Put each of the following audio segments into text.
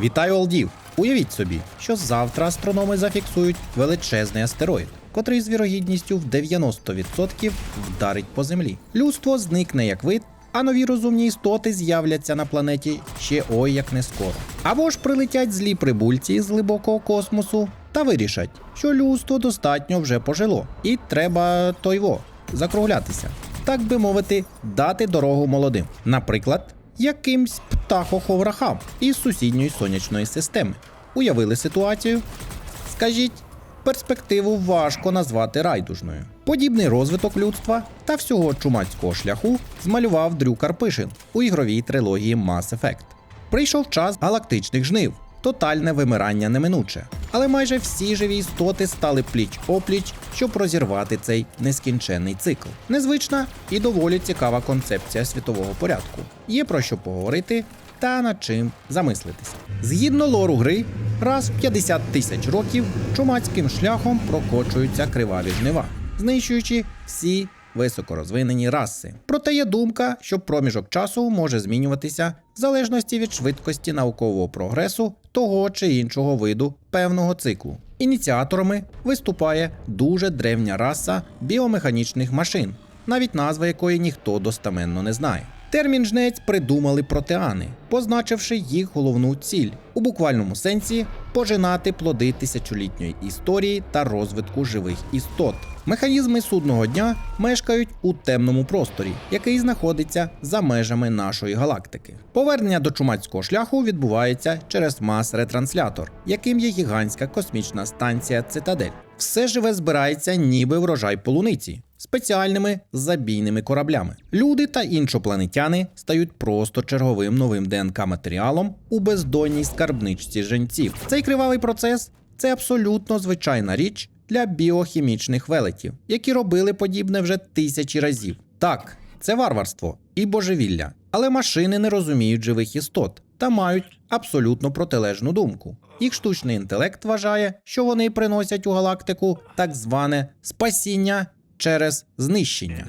Вітаю Олдів! Уявіть собі, що завтра астрономи зафіксують величезний астероїд, котрий з вірогідністю в 90% вдарить по землі. Людство зникне як вид, а нові розумні істоти з'являться на планеті ще ой як не скоро. Або ж прилетять злі прибульці з глибокого космосу та вирішать, що людство достатньо вже пожило, і треба тойво закруглятися, так би мовити, дати дорогу молодим. Наприклад, якимсь птахоховрахам із сусідньої сонячної системи. Уявили ситуацію? Скажіть, перспективу важко назвати райдужною. Подібний розвиток людства та всього чумацького шляху змалював Дрю Карпишин у ігровій трилогії Mass Effect. Прийшов час галактичних жнив, тотальне вимирання неминуче. Але майже всі живі істоти стали пліч опліч, щоб розірвати цей нескінченний цикл. Незвична і доволі цікава концепція світового порядку. Є про що поговорити та над чим замислитися. Згідно лору гри, раз в 50 тисяч років чумацьким шляхом прокочуються криваві жнива, знищуючи всі високорозвинені раси. Проте є думка, що проміжок часу може змінюватися в залежності від швидкості наукового прогресу того чи іншого виду певного циклу. Ініціаторами виступає дуже древня раса біомеханічних машин, навіть назва якої ніхто достаменно не знає. Термін жнець придумали протеани, позначивши їх головну ціль у буквальному сенсі пожинати плоди тисячолітньої історії та розвитку живих істот. Механізми судного дня мешкають у темному просторі, який знаходиться за межами нашої галактики. Повернення до чумацького шляху відбувається через мас-ретранслятор, яким є гігантська космічна станція Цитадель. Все живе збирається, ніби врожай полуниці. Спеціальними забійними кораблями. Люди та іншопланетяни стають просто черговим новим ДНК матеріалом у бездонній скарбничці женців. Цей кривавий процес це абсолютно звичайна річ для біохімічних велетів, які робили подібне вже тисячі разів. Так, це варварство і божевілля, але машини не розуміють живих істот та мають абсолютно протилежну думку. Їх штучний інтелект вважає, що вони приносять у галактику так зване спасіння через знищення.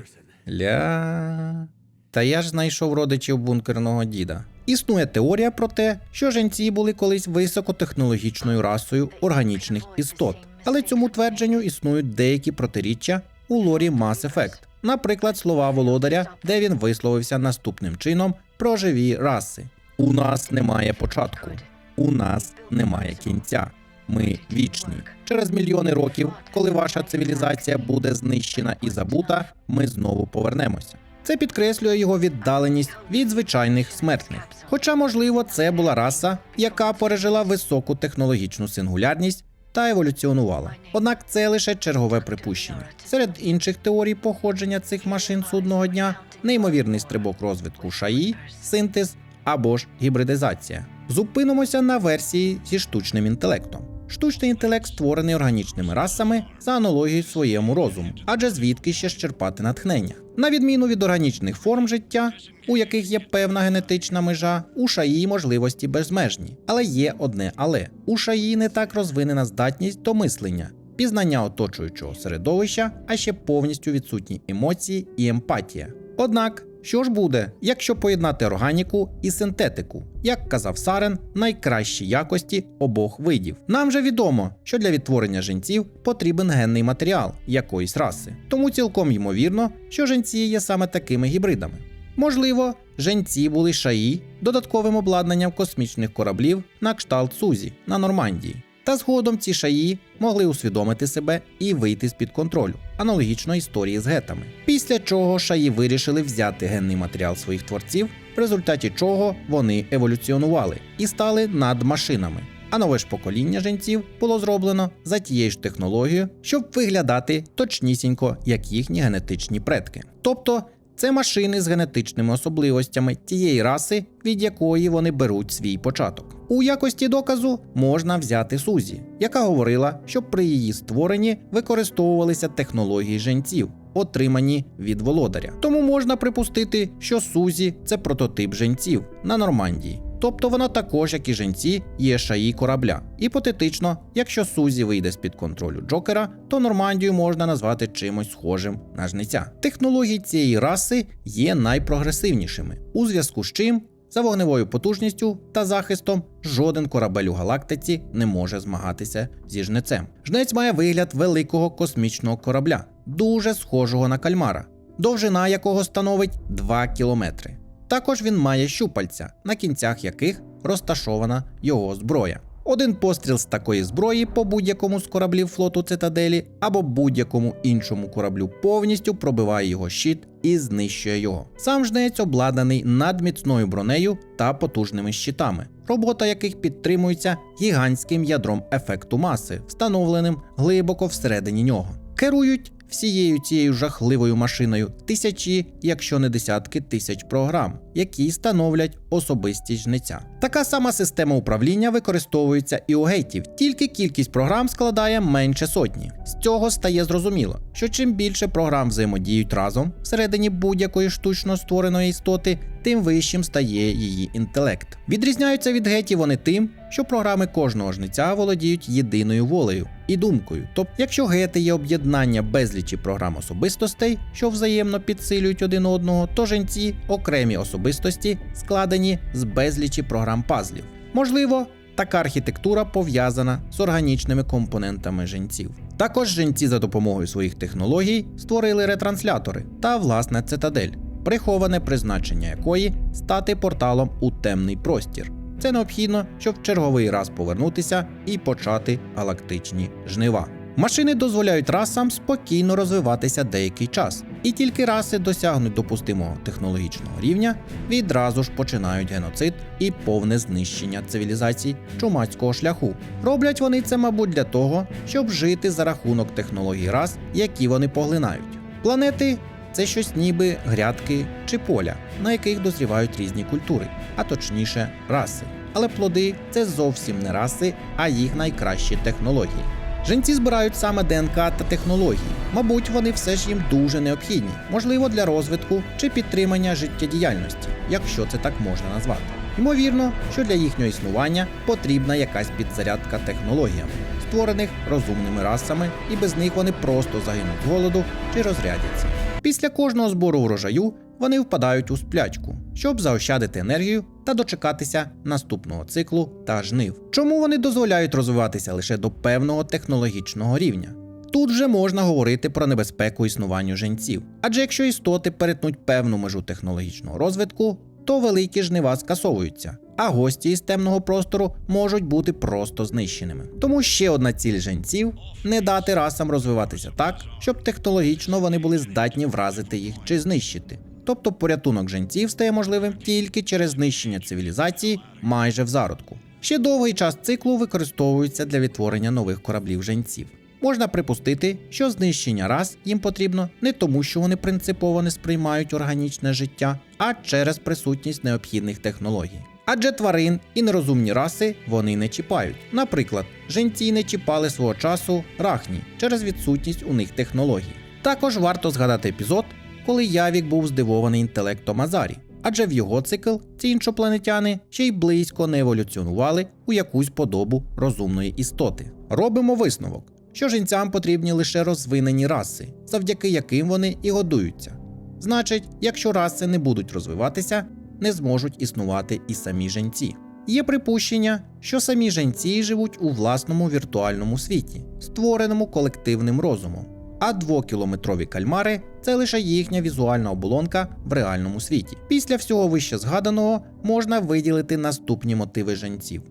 Ля. Та я ж знайшов родичів бункерного діда. Існує теорія про те, що женці були колись високотехнологічною расою органічних істот, але цьому твердженню існують деякі протиріччя у лорі Mass Effect. Наприклад, слова володаря, де він висловився наступним чином про живі раси: У нас немає початку, у нас немає кінця. Ми вічні. Через мільйони років, коли ваша цивілізація буде знищена і забута, ми знову повернемося. Це підкреслює його віддаленість від звичайних смертних. Хоча, можливо, це була раса, яка пережила високу технологічну сингулярність та еволюціонувала. Однак це лише чергове припущення. Серед інших теорій походження цих машин судного дня неймовірний стрибок розвитку шаї, синтез або ж гібридизація. Зупинимося на версії зі штучним інтелектом. Штучний інтелект створений органічними расами за аналогією своєму розуму, адже звідки ще щерпати натхнення. На відміну від органічних форм життя, у яких є певна генетична межа, у шаї можливості безмежні. Але є одне але у шаї не так розвинена здатність до мислення, пізнання оточуючого середовища, а ще повністю відсутні емоції і емпатія. Однак, що ж буде, якщо поєднати органіку і синтетику, як казав Сарен, найкращі якості обох видів. Нам же відомо, що для відтворення женців потрібен генний матеріал якоїсь раси, тому цілком ймовірно, що женці є саме такими гібридами. Можливо, женці були шаї додатковим обладнанням космічних кораблів на кшталт Сузі на Нормандії. Та згодом ці шаї могли усвідомити себе і вийти з під контролю, аналогічно історії з гетами. Після чого шаї вирішили взяти генний матеріал своїх творців, в результаті чого вони еволюціонували і стали надмашинами. А нове ж покоління женців було зроблено за тією ж технологією, щоб виглядати точнісінько, як їхні генетичні предки. Тобто це машини з генетичними особливостями тієї раси, від якої вони беруть свій початок. У якості доказу можна взяти Сузі, яка говорила, що при її створенні використовувалися технології женців, отримані від володаря. Тому можна припустити, що Сузі це прототип женців на Нормандії. Тобто вона також, як і женці, є шаї корабля. Іпотетично, якщо Сузі вийде з-під контролю Джокера, то Нормандію можна назвати чимось схожим на жниця. Технології цієї раси є найпрогресивнішими, у зв'язку з чим За вогневою потужністю та захистом жоден корабель у галактиці не може змагатися зі жнецем. Жнець має вигляд великого космічного корабля, дуже схожого на кальмара, довжина якого становить 2 кілометри. Також він має щупальця, на кінцях яких розташована його зброя. Один постріл з такої зброї по будь-якому з кораблів флоту цитаделі або будь-якому іншому кораблю повністю пробиває його щит і знищує його. Сам жнець обладнаний надміцною бронею та потужними щитами, робота яких підтримується гігантським ядром ефекту маси, встановленим глибоко всередині нього. Керують всією цією жахливою машиною тисячі, якщо не десятки тисяч програм, які становлять особистість жнеця. Така сама система управління використовується і у гейтів, тільки кількість програм складає менше сотні. З цього стає зрозуміло, що чим більше програм взаємодіють разом всередині будь-якої штучно створеної істоти, тим вищим стає її інтелект. Відрізняються від гетів вони тим, що програми кожного жниця володіють єдиною волею і думкою. Тобто, якщо гети є об'єднання безлічі програм особистостей, що взаємно підсилюють один одного, то женці окремі особистості складені з безлічі програм пазлів. Можливо, така архітектура пов'язана з органічними компонентами женців. Також женці за допомогою своїх технологій створили ретранслятори та власне цитадель, приховане призначення якої стати порталом у темний простір. Це необхідно, щоб в черговий раз повернутися і почати галактичні жнива. Машини дозволяють расам спокійно розвиватися деякий час, і тільки раси досягнуть допустимого технологічного рівня, відразу ж починають геноцид і повне знищення цивілізацій чумацького шляху. Роблять вони це, мабуть, для того, щоб жити за рахунок технологій рас, які вони поглинають. Планети це щось ніби грядки чи поля, на яких дозрівають різні культури, а точніше раси. Але плоди це зовсім не раси, а їх найкращі технології. Женці збирають саме ДНК та технології. Мабуть, вони все ж їм дуже необхідні, можливо, для розвитку чи підтримання життєдіяльності, якщо це так можна назвати. Ймовірно, що для їхнього існування потрібна якась підзарядка технологіями, створених розумними расами, і без них вони просто загинуть голоду чи розрядяться. Після кожного збору врожаю вони впадають у сплячку, щоб заощадити енергію та дочекатися наступного циклу та жнив. Чому вони дозволяють розвиватися лише до певного технологічного рівня? Тут вже можна говорити про небезпеку існуванню женців. Адже якщо істоти перетнуть певну межу технологічного розвитку, то великі жнива скасовуються, а гості із темного простору можуть бути просто знищеними. Тому ще одна ціль женців не дати расам розвиватися так, щоб технологічно вони були здатні вразити їх чи знищити. Тобто порятунок женців стає можливим тільки через знищення цивілізації майже в зародку. Ще довгий час циклу використовується для відтворення нових кораблів женців. Можна припустити, що знищення рас їм потрібно не тому, що вони принципово не сприймають органічне життя, а через присутність необхідних технологій. Адже тварин і нерозумні раси вони не чіпають. Наприклад, женці не чіпали свого часу рахні через відсутність у них технологій. Також варто згадати епізод, коли Явік був здивований інтелектом Азарі, адже в його цикл ці іншопланетяни ще й близько не еволюціонували у якусь подобу розумної істоти. Робимо висновок, що жінцям потрібні лише розвинені раси, завдяки яким вони і годуються. Значить, якщо раси не будуть розвиватися, не зможуть існувати і самі женці. Є припущення, що самі женці живуть у власному віртуальному світі, створеному колективним розумом, а двокілометрові кальмари це лише їхня візуальна оболонка в реальному світі. Після всього вище згаданого можна виділити наступні мотиви женців.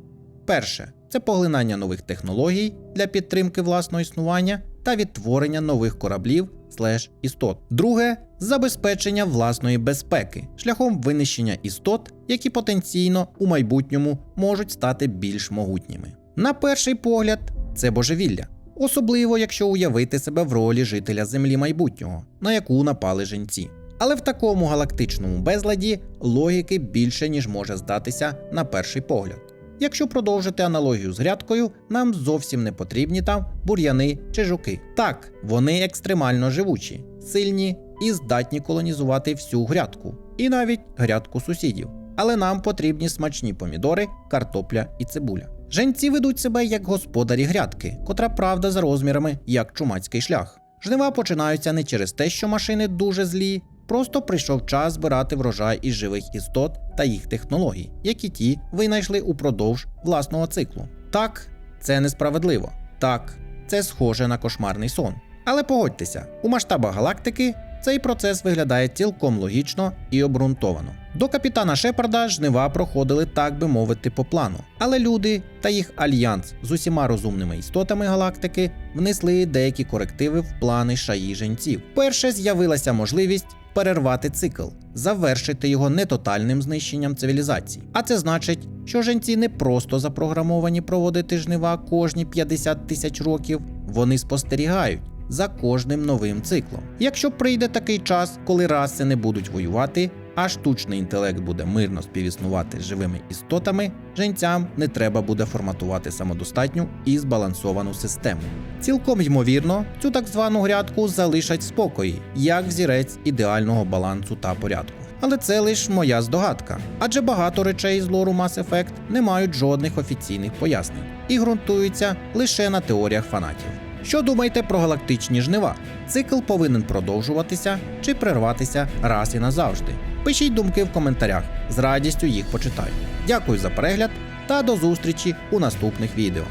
Перше це поглинання нових технологій для підтримки власного існування та відтворення нових кораблів слеш істот. Друге забезпечення власної безпеки шляхом винищення істот, які потенційно у майбутньому можуть стати більш могутніми. На перший погляд, це божевілля, особливо якщо уявити себе в ролі жителя землі майбутнього, на яку напали женці. Але в такому галактичному безладі логіки більше, ніж може здатися на перший погляд. Якщо продовжити аналогію з грядкою, нам зовсім не потрібні там бур'яни чи жуки. Так, вони екстремально живучі, сильні і здатні колонізувати всю грядку, і навіть грядку сусідів. Але нам потрібні смачні помідори, картопля і цибуля. Женці ведуть себе як господарі грядки, котра правда за розмірами як чумацький шлях. Жнива починаються не через те, що машини дуже злі Просто прийшов час збирати врожай із живих істот та їх технологій, які ті винайшли упродовж власного циклу. Так, це несправедливо. Так, це схоже на кошмарний сон. Але погодьтеся, у масштабах галактики цей процес виглядає цілком логічно і обґрунтовано. До капітана Шепарда жнива проходили, так би мовити, по плану. Але люди та їх альянс з усіма розумними істотами галактики внесли деякі корективи в плани шаї женців. Перше з'явилася можливість перервати цикл, завершити його не тотальним знищенням цивілізації. А це значить, що женці не просто запрограмовані проводити жнива кожні 50 тисяч років, вони спостерігають за кожним новим циклом. Якщо прийде такий час, коли раси не будуть воювати, а штучний інтелект буде мирно співіснувати з живими істотами, женцям не треба буде форматувати самодостатню і збалансовану систему. Цілком ймовірно, цю так звану грядку залишать в спокої, як взірець ідеального балансу та порядку. Але це лише моя здогадка, адже багато речей з лору Mass Effect не мають жодних офіційних пояснень і ґрунтуються лише на теоріях фанатів. Що думаєте про галактичні жнива? Цикл повинен продовжуватися чи прерватися раз і назавжди? Пишіть думки в коментарях, з радістю їх почитаю. Дякую за перегляд та до зустрічі у наступних відео.